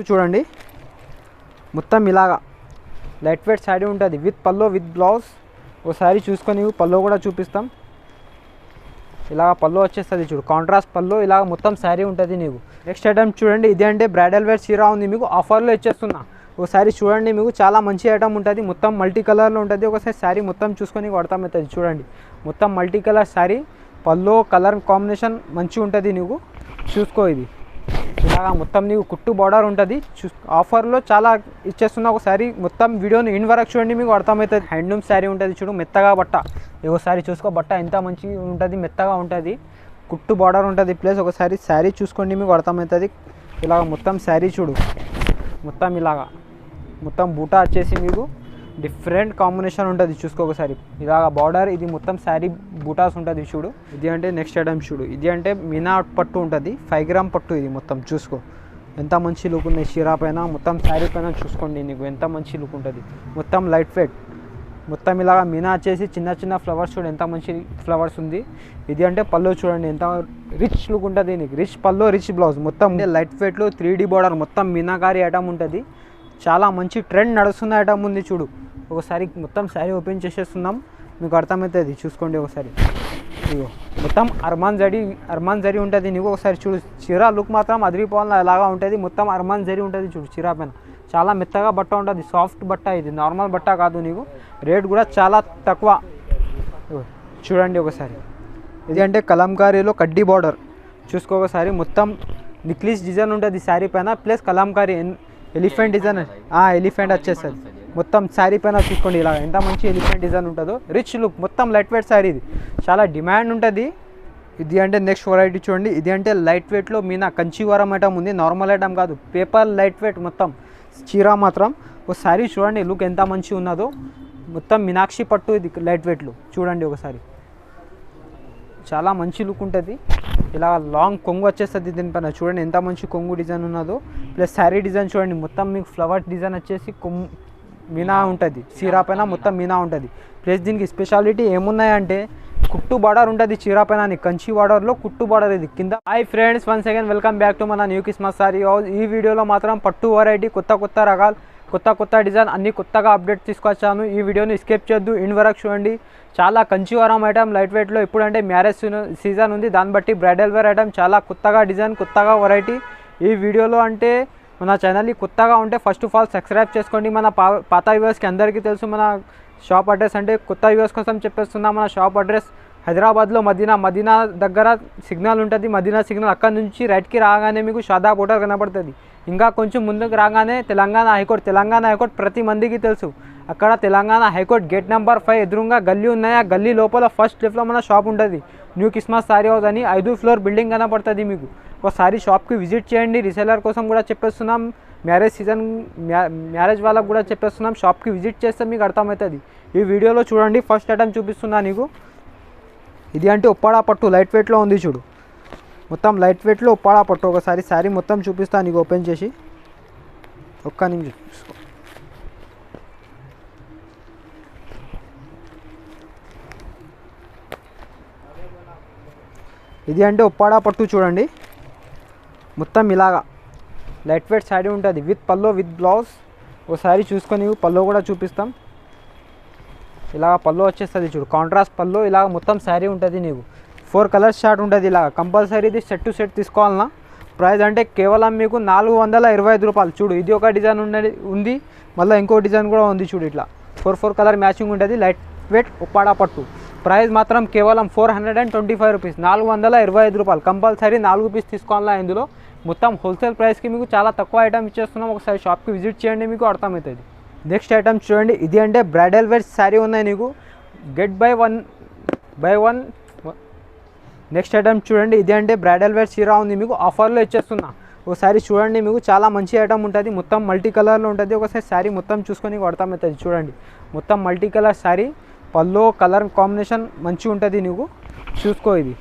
చూడండి. మొత్తం ఇలాగా. లైట్ వెయిట్ శారీ ఉంటుంది. With pallu with blouse. ఒకసారి చూసుకొని పల్లో కూడా చూపిస్తాం. ఇలాగ పల్లో వచ్చేస్తుంది చూడు. కాంట్రాస్ట్ పల్లో ఇలాగ మొత్తం శారీ ఉంటుంది నీకు. నెక్స్ట్ ఐటమ్ చూడండి. ఇదే అంటే బ్రైడల్ వేర్ చీర ఉంది మీకు. ఆఫర్లో ఇచ్చేస్తున్నా. ఒకసారి చూడండి మీకు. చాలా మంచి ఐటమ్ ఉంటుంది. మొత్తం మల్టీ కలర్లో ఉంటుంది. ఒకసారి శారీ మొత్తం చూసుకొని అవుతుంది చూడండి. మొత్తం multi colour sari. Pallu colour combination మంచిగా ఉంటుంది నీకు. చూసుకో ఇది. ఇలాగా మొత్తం నీకు కుట్టు బార్డర్ ఉంటుంది. చూ ఆఫర్లో చాలా ఇచ్చేస్తున్నా ఒకసారి మొత్తం వీడియోని ఇన్ వరకు చూడండి మీకు అర్థమవుతుంది హ్యాండ్లూమ్ శారీ ఉంటుంది చూడు మెత్తగా బట్ట. ఒకసారి చూసుకో బట్ట ఎంత మంచిగా ఉంటుంది మెత్తగా ఉంటుంది. కుట్టు బార్డర్ ఉంటుంది ప్లస్ ఒకసారి శారీ చూసుకోండి మీకు అర్థమవుతుంది ఇలాగ మొత్తం శారీ చూడు. మొత్తం ఇలాగా. మొత్తం బూటా వచ్చేసి మీకు డిఫరెంట్ కాంబినేషన్ ఉంటుంది చూసుకో ఒకసారి. ఇలాగ బార్డర్ ఇది మొత్తం శారీ బూటాస్ ఉంటుంది చూడు. ఇది అంటే నెక్స్ట్ ఐటమ్ చూడు. ఇది అంటే మినా పట్టు ఉంటుంది. ఫైవ్ గ్రామ్ పట్టు ఇది మొత్తం చూసుకో. ఎంత మంచి లుక్ ఉన్నాయి షీరా పైన. మొత్తం శారీ పైన చూసుకోండి నీకు. ఎంత మంచి లుక్ ఉంటుంది. మొత్తం లైట్ వెయిట్. మొత్తం ఇలాగ మీనా వచ్చేసి చిన్న చిన్న ఫ్లవర్స్ చూడు. ఎంత మంచి ఫ్లవర్స్ ఉంది. ఇది అంటే పళ్ళు చూడండి. ఎంత రిచ్ లుక్ ఉంటుంది నీకు. Rich pallu rich blouse. మొత్తం లైట్ వెయిట్లో త్రీ డీ బార్డర్. మొత్తం మీనాకారి ఐటమ్ ఉంటుంది. చాలా మంచి ట్రెండ్ నడుస్తున్న ఐటమ్ ఉంది చూడు. ఒకసారి మొత్తం శారీ ఓపెన్ చేసేస్తున్నాం. మీకు అర్థమవుతుంది చూసుకోండి ఒకసారి. ఇగో మొత్తం అర్మాన్ జడి అర్మాన్ జరి ఉంటుంది. నీకు ఒకసారి చూడు. చీర లుక్ మాత్రం అదిరిపోవాలి ఎలాగా ఉంటుంది. మొత్తం అర్మాన్ జరి ఉంటుంది చూడు చీర పైన. చాలా మెత్తగా బట్ట ఉంటుంది. సాఫ్ట్ బట్ట ఇది. నార్మల్ బట్ట కాదు నీకు. రేట్ కూడా చాలా తక్కువ. చూడండి ఒకసారి. ఇది అంటే కలంకారీలో కడ్డీ బార్డర్ చూసుకో ఒకసారి. మొత్తం నిక్లీస్ డిజైన్ ఉంటుంది శారీ పైన. Plus kalamkari. Elephant design. Elephant వచ్చేస్తుంది. మొత్తం శారీ పైన చూసుకోండి ఇలా. ఎంత మంచి ఎలిఫెంట్ డిజైన్ ఉంటుందో. రిచ్ లుక్ మొత్తం లైట్ వెయిట్ శారీ ఇది. చాలా డిమాండ్ ఉంటుంది. ఇది అంటే నెక్స్ట్ వెరైటీ చూడండి. ఇది అంటే లైట్ వెయిట్లో మీన కంచివరం ఐటమ్ ఉంది. నార్మల్ ఐటమ్ కాదు. పేపర్ లైట్ వెయిట్ మొత్తం. చీర మాత్రం. ఒక శారీ చూడండి. లుక్ ఎంత మంచిగా ఉన్నదో. మొత్తం మీనాక్షి పట్టు ఇది లైట్ వెయిట్లు చూడండి ఒకసారి చాలా మంచి లుక్ ఉంటుంది. ఇలా లాంగ్ కొంగు వచ్చేస్తుంది దీనిపైన. చూడండి ఎంత మంచి కొంగు డిజైన్ ఉన్నదో. ప్లస్ శారీ డిజైన్ చూడండి మొత్తం మీకు ఫ్లవర్ డిజైన్ వచ్చేసి కొమ్ మీనా ఉంటుంది. చీరా పైన మొత్తం మీనా ఉంటుంది. ప్లస్ దీనికి స్పెషాలిటీ ఏమున్నాయంటే కుట్టు బార్డర్ ఉంటుంది చీరా పైన అని కంచి బార్డర్లో కుట్టు బార్డర్ ఇది. కింద hi friends one second welcome back to మన న్యూ కిస్మస్ సారీ ఈ వీడియోలో మాత్రం పట్టు వెరైటీ కొత్త కొత్త రకాలు కొత్త కొత్త డిజైన్ అన్ని కొత్తగా అప్డేట్ తీసుకొచ్చాను. ఈ వీడియోని స్కేప్ చేయొద్దు. ఇన్ వరకు చూడండి. చాలా కంచివరం ఐటమ్ లైట్ వెయిట్లో ఇప్పుడంటే మ్యారేజ్ సీజన్ ఉంది. దాన్ని బట్టి బ్రైడల్ వేర్ ఐటమ్ చాలా కొత్తగా డిజైన్ కొత్తగా వెరైటీ ఈ వీడియోలో అంటే మన ఛానల్ని కొత్తగా ఉంటే ఫస్ట్ ఆఫ్ ఆల్ సబ్స్క్రైబ్ చేసుకోండి. మన పా పాత వ్యూవర్స్కి అందరికీ తెలుసు. మన షాప్ అడ్రస్ అంటే కొత్త వ్యూవర్స్ కోసం చెప్పేస్తున్నా. మన షాప్ అడ్రస్ హైదరాబాద్లో మదీనా మదీనా దగ్గర సిగ్నల్ ఉంటుంది. మదీనా సిగ్నల్ అక్కడ నుంచి రైట్కి రాగానే మీకు షాదాబ్ హోటల్ కనబడుతుంది. ఇంకా కొంచెం ముందుకు రాగానే తెలంగాణ హైకోర్టు తెలంగాణ హైకోర్టు ప్రతి మందికి తెలుసు. అక్కడ Telangana high court gate number five ఎదురుగా గల్లీ ఉన్నాయి. ఆ గల్లీ లోపల ఫస్ట్ లెఫ్ట్లో మన షాప్ ఉంటుంది. న్యూ క్రిస్మస్ సారీ హౌస్ అని ఐదు ఫ్లోర్ బిల్డింగ్ కనబడుతుంది మీకు. ఒకసారి షాప్కి విజిట్ చేయండి. రీసెలర్ కోసం కూడా చెప్పేస్తున్నాం. మ్యారేజ్ సీజన్ మ్యారేజ్ వాళ్ళకు కూడా చెప్పేస్తున్నాం. షాప్కి విజిట్ చేస్తే మీకు అర్థమవుతుంది. ఈ వీడియోలో చూడండి. ఫస్ట్ ఐటమ్ చూపిస్తున్నా నీకు. ఇది అంటే ఉప్పాడా పట్టు లైట్ వెయిట్లో ఉంది చూడు. మొత్తం లైట్ వెయిట్లో ఉప్పాడా పట్టు. ఒకసారి శారీ మొత్తం చూపిస్తాను నీకు ఓపెన్ చేసి. ఒక్క నిమిషం. ఇది అంటే ఉప్పాడా పట్టు చూడండి. మొత్తం ఇలాగా. లైట్ వెయిట్ శారీ ఉంటుంది. With pallu with blouse. ఒకసారి చూసుకొని పల్లో కూడా చూపిస్తాం. ఇలాగ పళ్ళు వచ్చేస్తుంది చూడు. కాంట్రాస్ట్ పళ్ళు ఇలాగ మొత్తం శారీ ఉంటుంది నీకు. ఫోర్ కలర్స్ షార్ట్ ఉంటుంది ఇలా. కంపల్సరీ ఇది సెట్ టు సెట్ తీసుకోవాలన్నా ప్రైస్ అంటే కేవలం మీకు నాలుగు వందల ఇరవై ఐదు రూపాయలు. చూడు ఇది ఒక డిజైన్ ఉన్నది ఉంది. మళ్ళీ ఇంకో డిజైన్ కూడా ఉంది చూడు ఇట్లా. ఫోర్ ఫోర్ కలర్ మ్యాచింగ్ ఉంటుంది. లైట్ వెయిట్ ఉప్పాడా పట్టు. ప్రైస్ మాత్రం కేవలం four hundred and twenty five rupees నాలుగు వందల ఇరవై ఐదు రూపాయలు. కంపల్సరీ నాలుగు పీస్ తీసుకోవాలా ఇందులో? మొత్తం హోల్సేల్ ప్రైస్కి మీకు చాలా తక్కువ ఐటమ్ ఇచ్చేస్తున్నాం. ఒకసారి షాప్కి విజిట్ చేయండి మీకు అర్థమవుతుంది. నెక్స్ట్ ఐటమ్ చూడండి. ఇది అంటే బ్రైడల్ వేర్ శారీ ఉన్నాయి నీకు. Get buy one buy one next item చూడండి. ఇది అంటే బ్రైడల్ వేర్ చీర ఉంది మీకు. ఆఫర్లో ఇచ్చేస్తున్నా. ఒకసారి చూడండి మీకు. చాలా మంచి ఐటమ్ ఉంటుంది. మొత్తం మల్టీ కలర్లో ఉంటుంది. ఒకసారి శారీ మొత్తం చూసుకొని అవుతుంది చూడండి. మొత్తం multi colour sari. Pallu colour combination మంచిగా ఉంటుంది నీకు. చూసుకో ఇది.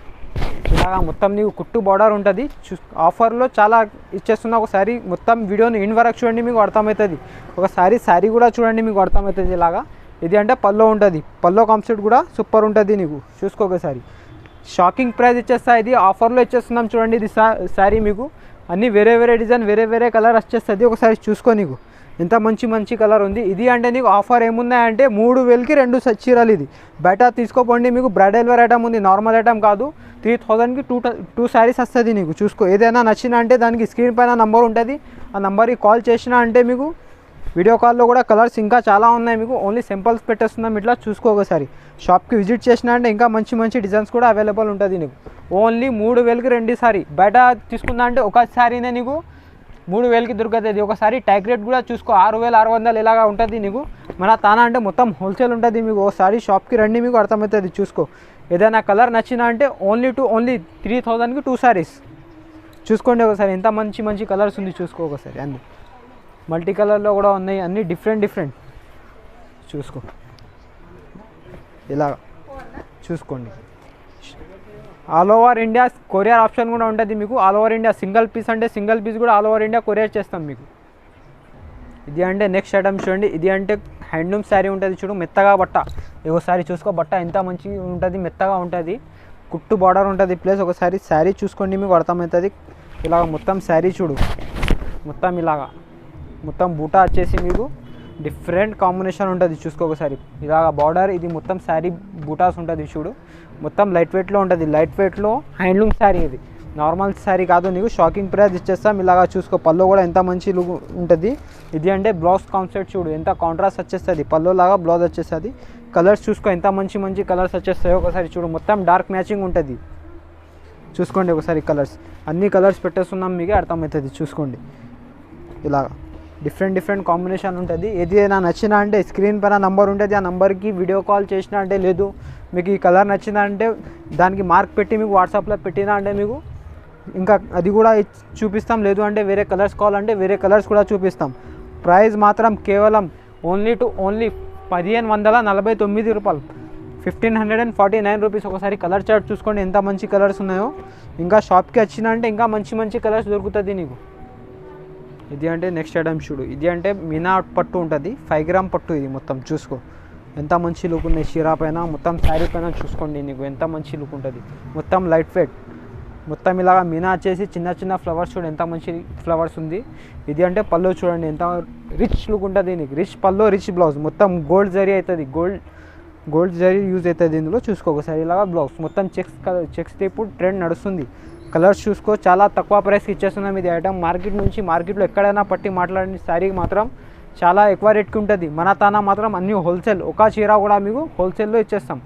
ఇలాగా మొత్తం నీకు కుట్టు బార్డర్ ఉంటుంది. చూ ఆఫర్లో చాలా ఇచ్చేస్తున్నా ఒకసారి మొత్తం వీడియోని ఇన్ వరకు చూడండి మీకు అర్థమవుతుంది. ఒకసారి శారీ కూడా చూడండి మీకు అర్థమవుతుంది ఇలాగా. ఇది అంటే పల్లో ఉంటుంది. పల్లో కాన్సెప్ట్ కూడా సూపర్ ఉంటుంది నీకు. చూసుకో ఒకసారి షాకింగ్ ప్రైస్ ఇచ్చేస్తా. ఇది ఆఫర్లో ఇచ్చేస్తున్నాం చూడండి. ఇది శారీ మీకు. అన్నీ వేరే వేరే డిజైన్ వేరే వేరే కలర్ వచ్చేస్తుంది. ఒకసారి చూసుకో నీకు. ఎంత మంచి మంచి కలర్ ఉంది. ఇది అంటే నీకు ఆఫర్ ఏమున్నాయంటే మూడు వేలకి రెండు చీరలు ఇది. బయట తీసుకోపోండి మీకు బ్రైడల్ వేర్ ఐటమ్ ఉంది. నార్మల్ ఐటమ్ కాదు. త్రీ థౌజండ్కి టూ టూ శారీస్ వస్తుంది నీకు. చూసుకో ఏదైనా నచ్చిన అంటే దానికి స్క్రీన్ పైన నంబర్ ఉంటుంది. ఆ నంబర్కి కాల్ చేసినా అంటే మీకు వీడియో కాల్లో కూడా కలర్స్ ఇంకా చాలా ఉన్నాయి మీకు. ఓన్లీ సింపుల్స్ పెట్టేస్తున్నాం ఇట్లా చూసుకో ఒకసారి. షాప్కి విజిట్ చేసినా అంటే ఇంకా మంచి మంచి డిజైన్స్ కూడా అవైలబుల్ ఉంటుంది నీకు. ఓన్లీ మూడు వేలకి రెండు సారీ బయట తీసుకుందా అంటే ఒక సారీనే నీకు మూడు వేలకి దొరుకుతుంది. ఒకసారి ట్యాగ్ రేట్ కూడా చూసుకో. ఆరు వేలు ఆరు వందలు ఇలాగా ఉంటుంది నీకు? మన తానా అంటే మొత్తం హోల్సేల్ ఉంటుంది మీకు. ఒకసారి షాప్కి రండి మీకు అర్థమవుతుంది చూసుకో. ఏదైనా కలర్ నచ్చినా అంటే ఓన్లీ టు ఓన్లీ త్రీ థౌజండ్కి టూ సారీస్ చూసుకోండి ఒకసారి. ఎంత మంచి మంచి కలర్స్ ఉంది చూసుకో ఒకసారి. అన్ని. మల్టీ కలర్లో కూడా ఉన్నాయి. అన్నీ డిఫరెంట్ డిఫరెంట్ చూసుకో. ఇలా చూసుకోండి. All over India courier option కూడా ఉంటుంది మీకు. All over India single piece అంటే సింగిల్ పీస్ కూడా ఆల్ ఓవర్ ఇండియా కొరియర్ చేస్తాం మీకు. ఇది అంటే నెక్స్ట్ ఐటమ్ చూడండి. ఇది అంటే హ్యాండ్లూమ్ శారీ ఉంటుంది చూడు మెత్తగా బట్ట. ఒకసారి చూసుకో బట్ట ఎంత మంచిగా ఉంటుంది మెత్తగా ఉంటుంది. కుట్టు బార్డర్ ఉంటుంది ప్లస్ ఒకసారి శారీ చూసుకోండి మీకు అర్థమవుతుంది. ఇలాగ మొత్తం శారీ చూడు. మొత్తం ఇలాగా. మొత్తం బూటా వచ్చేసి మీకు డిఫరెంట్ కాంబినేషన్ ఉంటుంది చూసుకో ఒకసారి. ఇలాగ బార్డర్ ఇది మొత్తం శారీ బూటాస్ ఉంటుంది చూడు. మొత్తం లైట్ వెయిట్లో ఉంటుంది. లైట్ వెయిట్లో హ్యాండ్లూమ్ శారీ ఇది. నార్మల్ శారీ కాదు నీకు షాకింగ్ ప్రైస్ ఇచ్చేస్తాం. ఇలాగా చూసుకో. పళ్ళు కూడా ఎంత మంచి లుక్ ఉంటుంది. ఇది అంటే బ్లౌజ్ కాన్సెప్ట్ చూడు. ఎంత కాంట్రాస్ట్ వచ్చేస్తుంది. పళ్ళు లాగా బ్లౌజ్ వచ్చేస్తుంది. కలర్స్ చూసుకో. ఎంత మంచి మంచి కలర్స్ వచ్చేస్తాయో ఒకసారి చూడు. మొత్తం డార్క్ మ్యాచింగ్ ఉంటుంది. చూసుకోండి ఒకసారి కలర్స్. అన్ని కలర్స్ పెట్టేస్తున్నాం మీకు అర్థమవుతుంది. చూసుకోండి. ఇలాగా. డిఫరెంట్ డిఫరెంట్ కాంబినేషన్ ఉంటుంది. ఏది అయినా నచ్చినా అంటే స్క్రీన్ పైన నంబర్ ఉంటుంది. ఆ నంబర్కి వీడియో కాల్ చేసినా అంటే లేదు. మీకు ఈ కలర్ నచ్చిందంటే దానికి మార్క్ పెట్టి మీకు వాట్సాప్లో పెట్టినా అంటే మీకు ఇంకా అది కూడా చూపిస్తాం. లేదు అంటే వేరే కలర్స్ కావాలంటే వేరే కలర్స్ కూడా చూపిస్తాం. ప్రైస్ మాత్రం కేవలం ఓన్లీ టు ఓన్లీ పదిహేను వందల నలభై తొమ్మిది రూపాయలు. Fifteen hundred and forty nine rupees. ఒకసారి కలర్ చార్ట్ చూసుకోండి. ఎంత మంచి కలర్స్ ఉన్నాయో. ఇంకా షాప్కి వచ్చినా అంటే ఇంకా మంచి మంచి కలర్స్ దొరుకుతుంది నీకు. ఇది అంటే నెక్స్ట్ ఐటమ్ చూడు. ఇది అంటే మినా పట్టు ఉంటుంది. ఫైవ్ గ్రామ్ పట్టు ఇది మొత్తం చూసుకో. ఎంత మంచి లుక్ ఉన్నాయి షీరా పైన. మొత్తం శారీ పైన చూసుకోండి నీకు. ఎంత మంచి లుక్ ఉంటుంది. మొత్తం లైట్ వెయిట్ మొత్తం ఇలాగ మీనా వచ్చేసి చిన్న చిన్న ఫ్లవర్స్ చూడు. ఎంత మంచి ఫ్లవర్స్ ఉంది. ఇది అంటే పళ్ళు చూడండి. ఎంత రిచ్ లుక్ ఉంటుంది నీకు. రిచ్ పళ్ళు రిచ్ బ్లౌజ్ మొత్తం గోల్డ్ జరీ అవుతుంది. గోల్డ్ గోల్డ్ జరీ యూజ్ అవుతుంది ఇందులో. చూసుకో. ఒకసారి ఇలాగా బ్లౌజ్ మొత్తం చెక్స్ చెక్స్ ఇప్పుడు ట్రెండ్ నడుస్తుంది. కలర్స్ చూసుకో చాలా తక్కువ ప్రైస్కి ఇచ్చేస్తున్నాం ఇది ఐటమ్ మార్కెట్ నుంచి మార్కెట్లో ఎక్కడైనా పట్టి మాట్లాడిన శారీకి మాత్రం చాలా ఎక్కువ రేట్కి ఉంటుంది. మన తానా మాత్రం అన్నీ హోల్సేల్ ఒక చీర కూడా మీకు హోల్సేల్లో ఇచ్చేస్తాం.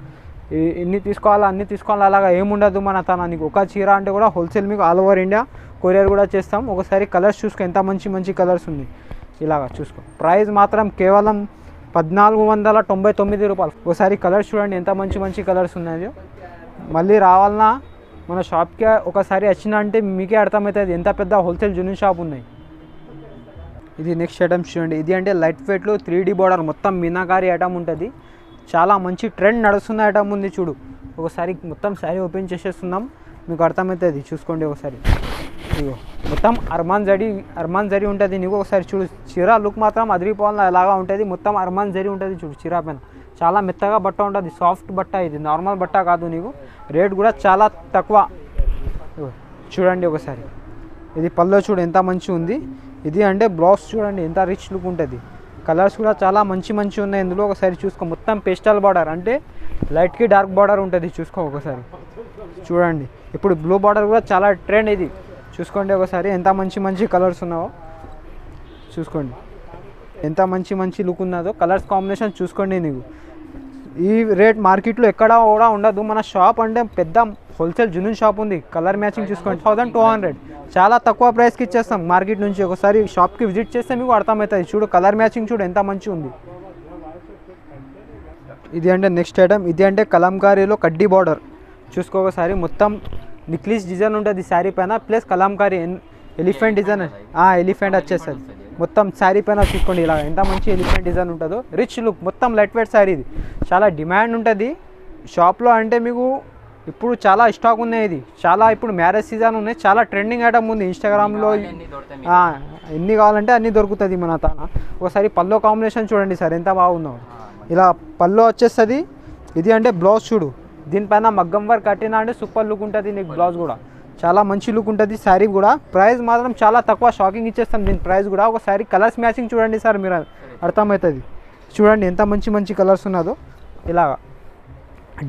ఎన్ని తీసుకోవాలా అన్ని తీసుకోవాలా అలాగా ఏముండదు మన తన నీకు. ఒక చీర అంటే కూడా హోల్సేల్ మీకు ఆల్ ఓవర్ ఇండియా కొరియర్ కూడా చేస్తాం. ఒకసారి కలర్స్ చూసుకో ఎంత మంచి మంచి కలర్స్ ఉంది. ఇలాగా చూసుకో. ప్రైస్ మాత్రం కేవలం పద్నాలుగు వందల తొంభై తొమ్మిది రూపాయలు. ఒకసారి కలర్స్ చూడండి ఎంత మంచి మంచి కలర్స్ ఉన్నాయో. మళ్ళీ రావాలన్నా మన షాప్కి ఒకసారి వచ్చిన అంటే మీకే అర్థమవుతుంది ఎంత పెద్ద హోల్సేల్ జునియర్ షాప్ ఉన్నాయి. ఇది నెక్స్ట్ ఐటమ్ చూడండి. ఇది అంటే లైట్ వెయిట్లో త్రీ డీ బోర్డర్ మొత్తం మీనాకారి ఐటమ్ ఉంటుంది. చాలా మంచి ట్రెండ్ నడుస్తున్న ఐటమ్ ఉంది చూడు. ఒకసారి మొత్తం శారీ ఓపెన్ చేసేస్తున్నాం. మీకు అర్థమవుతుంది. చూసుకోండి ఒకసారి. ఇగో మొత్తం అర్మాన్ జరీ అర్మాన్ జరీ ఉంటుంది. నీకు ఒకసారి చూడు. చీర లుక్ మాత్రం అదిరిపోవాలని అలాగా ఉంటుంది? మొత్తం అర్మాన్ జరీ ఉంటుంది చూడు చీర పైన. చాలా మెత్తగా బట్ట ఉంటుంది సాఫ్ట్ బట్ట ఇది నార్మల్ బట్ట కాదు నీకు. రేట్ కూడా చాలా తక్కువ. చూడండి ఒకసారి. ఇది పల్లో చూడు ఎంత మంచి ఉంది. ఇది అంటే బ్లౌజ్ చూడండి ఎంత రిచ్ లుక్ ఉంటుంది. కలర్స్ కూడా చాలా మంచి మంచి ఉన్నాయి. ఇందులో ఒకసారి చూసుకో. మొత్తం పేస్టల్ బార్డర్ అంటే లైట్కి డార్క్ బార్డర్ ఉంటుంది. చూసుకో ఒకసారి. చూడండి. ఇప్పుడు బ్లూ బార్డర్ కూడా చాలా ట్రెండ్ ఇది. చూసుకోండి ఒకసారి ఎంత మంచి మంచి కలర్స్ ఉన్నావో. చూసుకోండి. ఎంత మంచి మంచి లుక్ ఉన్నదో. కలర్స్ కాంబినేషన్ చూసుకోండి నీకు. ఈ రేట్ మార్కెట్లో ఎక్కడ కూడా ఉండదు. మన షాప్ అంటే పెద్ద హోల్సేల్ జునూన్ షాప్ ఉంది. కలర్ మ్యాచింగ్ చూసుకోండి. Thousand two hundred. చాలా తక్కువ ప్రైస్కి ఇచ్చేస్తాం మార్కెట్ నుంచి. ఒకసారి షాప్కి విజిట్ చేస్తే మీకు అర్థమవుతుంది. చూడు కలర్ మ్యాచింగ్ చూడు ఎంత మంచిగా ఉంది. ఇది అంటే నెక్స్ట్ ఐటమ్. ఇది అంటే కలంకారీలో కడ్డీ బార్డర్. చూసుకో ఒకసారి. మొత్తం నిక్లీస్ డిజైన్ ఉంటుంది శారీ పైన. Plus kalamkari elephant design. Elephant వచ్చేస్తుంది. మొత్తం శారీ పైన చూసుకోండి. ఇలా ఎంత మంచి ఎలిఫెంట్ డిజైన్ ఉంటుందో. Rich look. మొత్తం లైట్ వెయిట్ శారీ ఇది. చాలా డిమాండ్ ఉంటుంది. షాప్లో అంటే మీకు ఇప్పుడు చాలా స్టాక్ ఉన్నాయి ఇది. చాలా ఇప్పుడు మ్యారేజ్ సీజన్ ఉన్నాయి. చాలా ట్రెండింగ్ ఐటమ్ ఉంది ఇన్స్టాగ్రామ్లో. ఎన్ని కావాలంటే అన్ని దొరుకుతుంది మన తాన. ఒకసారి పల్లో కాంబినేషన్ చూడండి సార్ ఎంత బాగుందో. ఇలా పల్లో వచ్చేస్తుంది. ఇది అంటే బ్లౌజ్ చూడు. దీనిపైన మగ్గం వర్క్ కట్టినా అంటే సూపర్ లుక్ ఉంటుంది నీకు బ్లౌజ్ కూడా. చాలా మంచి లుక్ ఉంటుంది శారీ కూడా. ప్రైస్ మాత్రం చాలా తక్కువ షాకింగ్ ఇచ్చేస్తాం దీని ప్రైస్ కూడా. ఒక శారీ కలర్స్ మ్యాచింగ్ చూడండి సార్ మీరు అర్థమవుతుంది. చూడండి ఎంత మంచి మంచి కలర్స్ ఉన్నదో. ఇలాగా.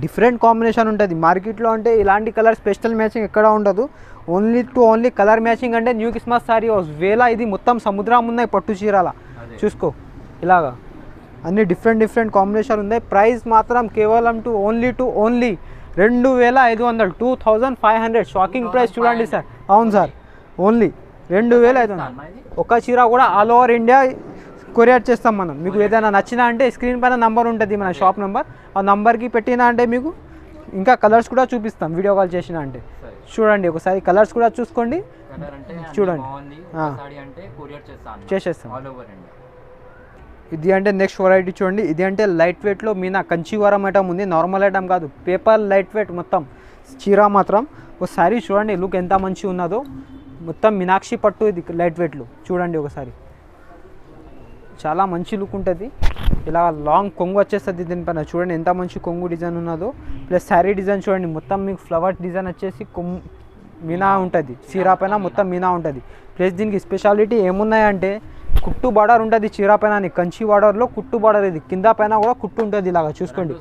డిఫరెంట్ కాంబినేషన్ ఉంటుంది. మార్కెట్లో అంటే ఇలాంటి కలర్ స్పెషల్ మ్యాచింగ్ ఎక్కడ ఉండదు. Only to only colour matching అంటే న్యూ క్రిస్మస్ సారీ వేల ఇది మొత్తం సముద్రం ఉన్నాయి పట్టు చీరాల. చూసుకో. ఇలాగా. అన్ని డిఫరెంట్ డిఫరెంట్ కాంబినేషన్ ఉన్నాయి. ప్రైస్ మాత్రం కేవలం టు ఓన్లీ టు ఓన్లీ రెండు వేల ఐదు వందలు. Two thousand five hundred. Shocking price చూడండి సార్. అవును సార్. ఓన్లీ రెండు వేల ఐదు వందలు. ఒక చీర కూడా ఆల్ ఓవర్ ఇండియా కొరియర్ చేస్తాం మనం. మీకు ఏదైనా నచ్చినా అంటే స్క్రీన్ పైన నంబర్ ఉంటుంది మన షాప్ నెంబర్. ఆ నంబర్కి పెట్టినా అంటే మీకు ఇంకా కలర్స్ కూడా చూపిస్తాం వీడియో కాల్ చేసినా అంటే. చూడండి ఒకసారి కలర్స్ కూడా చూసుకోండి. చూడండి. చేసేస్తాం. ఇది అంటే నెక్స్ట్ వెరైటీ చూడండి. ఇది అంటే లైట్ వెయిట్లో మీనా కంచివరం ఐటమ్ ఉంది. నార్మల్ ఐటమ్ కాదు. పేపర్ లైట్ వెయిట్ మొత్తం. చీర మాత్రం. ఒకసారి చూడండి లుక్ ఎంత మంచిగా ఉన్నదో మొత్తం మీనాక్షి పట్టు ఇది లైట్ వెయిట్లో చూడండి ఒకసారి. చాలా మంచి లుక్ ఉంటుంది. ఇలా లాంగ్ కొంగు వచ్చేస్తుంది దీనిపైన. చూడండి ఎంత మంచి కొంగు డిజైన్ ఉన్నదో. ప్లస్ శారీ డిజైన్ చూడండి మొత్తం మీకు ఫ్లవర్ డిజైన్ వచ్చేసి కొమ్ మీనా ఉంటుంది. చీర పైన మొత్తం మీనా ఉంటుంది. ప్లస్ దీనికి స్పెషాలిటీ ఏమున్నాయంటే కుట్టు బార్డర్ ఉంటుంది చీర పైన అని కంచి బార్డర్లో కుట్టు బార్డర్ ఇది. కింద పైన కూడా కుట్టు ఉంటుంది ఇలాగా చూసుకోండి.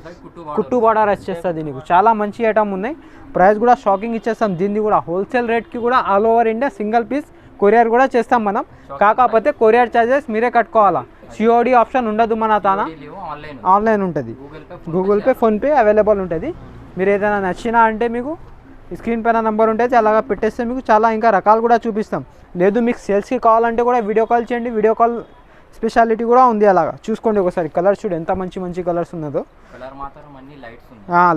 కుట్టు బార్డర్ వచ్చేస్తుంది నీకు. చాలా మంచి ఐటమ్ ఉన్నాయి. ప్రైస్ కూడా షాకింగ్ ఇచ్చేస్తాం. దీన్ని కూడా హోల్సేల్ రేట్కి కూడా all over India single piece courier కూడా చేస్తాం మనం. కాకపోతే కొరియర్ ఛార్జెస్ మీరే కట్టుకోవాలా. సిఓడి ఆప్షన్ ఉండదు మన తాన? ఆన్లైన్ ఉంటుంది. గూగుల్ పే ఫోన్పే అవైలబుల్ ఉంటుంది. మీరు ఏదైనా నచ్చినా అంటే మీకు స్క్రీన్ పైన నెంబర్ ఉంటుంది అలాగా పెట్టేస్తే మీకు చాలా ఇంకా రకాలు కూడా చూపిస్తాం. లేదు మీకు సేల్స్కి కావాలంటే కూడా వీడియో కాల్ చేయండి. వీడియో కాల్ స్పెషాలిటీ కూడా ఉంది అలాగా. చూసుకోండి ఒకసారి. కలర్స్ చూడు ఎంత మంచి మంచి కలర్స్ ఉన్నదో. కలర్ మాత్రం అన్ని ఉన్నాయి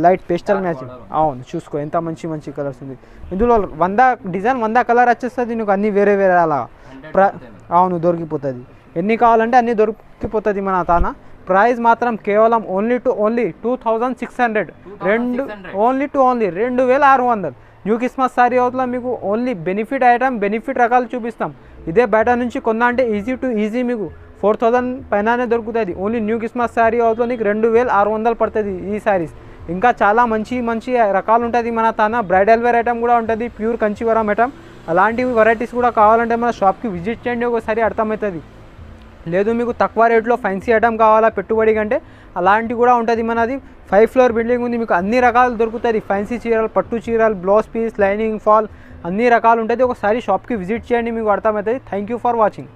లైట్ పేస్టల్ మ్యాచింగ్. అవును చూసుకో ఎంత మంచి మంచి కలర్స్ ఉంది. ఇందులో వంద డిజైన్ వంద కలర్ వచ్చేస్తుంది నీకు అన్ని వేరే వేరే అలా. ప్ర అవును దొరికిపోతుంది. ఎన్ని కావాలంటే అన్ని దొరికిపోతుంది మన తాన. ప్రైస్ మాత్రం కేవలం only to only two thousand six hundred రెండు 2600. ఓన్లీ టు ఓన్లీ రెండు వేల ఆరు వందలు. న్యూ క్రిస్మస్ సారీ అవుతులో మీకు ఓన్లీ బెనిఫిట్ ఐటమ్ బెనిఫిట్ రకాలు చూపిస్తాం. ఇదే బయట నుంచి కొన్నా అంటే ఈజీ టు ఈజీ మీకు ఫోర్ థౌజండ్ పైననే దొరుకుతుంది. ఓన్లీ న్యూ క్రిస్మస్ శారీ అవుతులో నీకు రెండు వేల ఆరు వందలు పడుతుంది ఈ శారీస్ ఇంకా చాలా మంచి మంచి రకాలు ఉంటుంది మన తన బ్రైడల్ వేర్ ఐటమ్ కూడా ఉంటుంది ప్యూర్ కంచివరం ఐటమ్ అలాంటి వెరైటీస్ కూడా కావాలంటే మన షాప్కి విజిట్ చేయండి ఒకసారి అర్థమవుతుంది. లేదు మీకు తక్కువ రేట్లో ఫ్యాన్సీ ఐటమ్ కావాలా పెట్టుబడి కంటే అలాంటి కూడా ఉంటుంది మనది. ఫైవ్ ఫ్లోర్ బిల్డింగ్ ఉంది మీకు అన్ని రకాలు దొరుకుతుంది. ఫ్యాన్సీ చీరలు పట్టు చీరలు బ్లౌజ్ పీస్ లైనింగ్ ఫాల్ అన్ని రకాలు ఉంటుంది. ఒకసారి షాప్కి విజిట్ చేయండి మీకు అర్థమవుతుంది. Thank you for watching